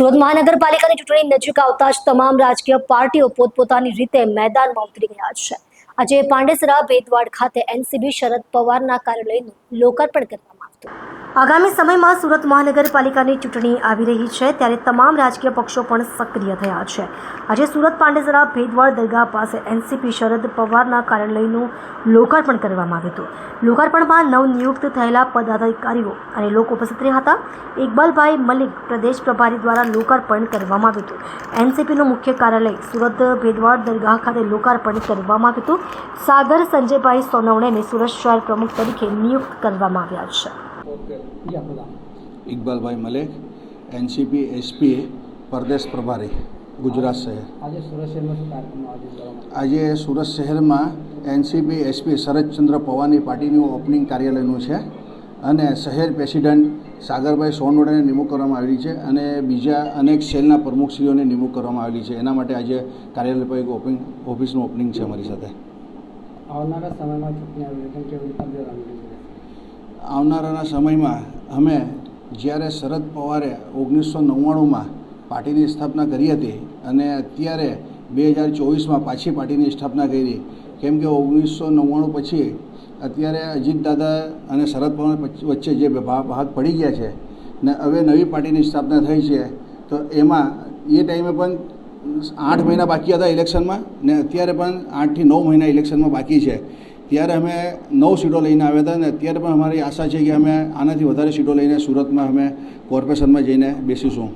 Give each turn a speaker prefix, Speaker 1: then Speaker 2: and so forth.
Speaker 1: સુરત મહાનગરપાલિકાની ચૂંટણી નજીક આવતા જ તમામ રાજકીય પાર્ટીઓ પોતપોતાની રીતે મેદાનમાં ઉતરી ગયા છે. આજે પાંડેસરા ભેદવાડ ખાતે એનસીબી શરદ પવારના કાર્યાલયનું લોકાર્પણ કરવામાં આવ્યું આગામી સમયમાં સુરત મહાનગરપાલિકાની ચૂંટણી આવી રહી છે, ત્યારે તમામ રાજકીય પક્ષો પણ સક્રિય થયા છે. આજે સુરત પાંડેસરા ભેદવાળ દરગાહ પાસે એનસીપી શરદ પવારના કાર્યાલયનું લોકાર્પણ કરવામાં આવ્યું હતું. લોકાર્પણમાં નવનિયુક્ત થયેલા પદાધિકારીઓ અને લોકો ઉપસ્થિત રહ્યા હતા. ઇકબાલભાઈ મલિક પ્રદેશ પ્રભારી દ્વારા લોકાર્પણ કરવામાં આવ્યું હતું. એનસીપીનું મુખ્ય કાર્યાલય સુરત ભેદવાળ દરગાહ ખાતે લોકાર્પણ કરવામાં આવ્યું હતું. સાગર સંજયભાઈ સોનવણેને સુરત શહેર પ્રમુખ તરીકે નિયુક્ત કરવામાં આવ્યા છે.
Speaker 2: ઇકબાલભાઈ મલેક એનસીપી એસપી પરદેશ પ્રભારી ગુજરાત શહેર.
Speaker 3: આજે સુરત શહેરમાં આયોજન
Speaker 2: એનસીપી એસપી શરદચંદ્ર પવારની પાર્ટીનું ઓપનિંગ કાર્યાલયનું છે અને શહેર પ્રેસિડેન્ટ સાગરભાઈ સોનવડાને નિમણૂક કરવામાં આવેલી છે અને બીજા અનેક સેલના પ્રમુખશ્રીઓને નિમણૂક કરવામાં આવેલી છે. એના માટે આજે કાર્યાલય પર એક ઓપનિંગ ઓફિસનું ઓપનિંગ છે અમારી સાથે.
Speaker 3: આવનારા સમયમાં ચૂંટણી છે. કેવી રીતે
Speaker 2: આવનારાના સમયમાં અમે જ્યારે શરદ પવારે ઓગણીસો નવ્વાણુંમાં પાર્ટીની સ્થાપના કરી હતી અને અત્યારે બે હજાર ચોવીસમાં પાછી પાર્ટીની સ્થાપના કરી, કેમ કે ઓગણીસો નવ્વાણું પછી અત્યારે અજીતદાદા અને શરદ પવાર વચ્ચે જે ભાગ પડી ગયા છે ને હવે નવી પાર્ટીની સ્થાપના થઈ છે, તો એમાં એ ટાઈમે પણ આઠ મહિના બાકી હતા ઇલેક્શનમાં ને અત્યારે પણ આઠથી નવ મહિના ઇલેક્શનમાં બાકી છે. ત્યારે અમે નવ સીટો લઈને આવ્યા હતા અને અત્યારે પણ અમારી આશા છે કે અમે આનાથી વધારે સીટો લઈને સુરતમાં અમે કોર્પોરેશનમાં જઈને બેસીશું.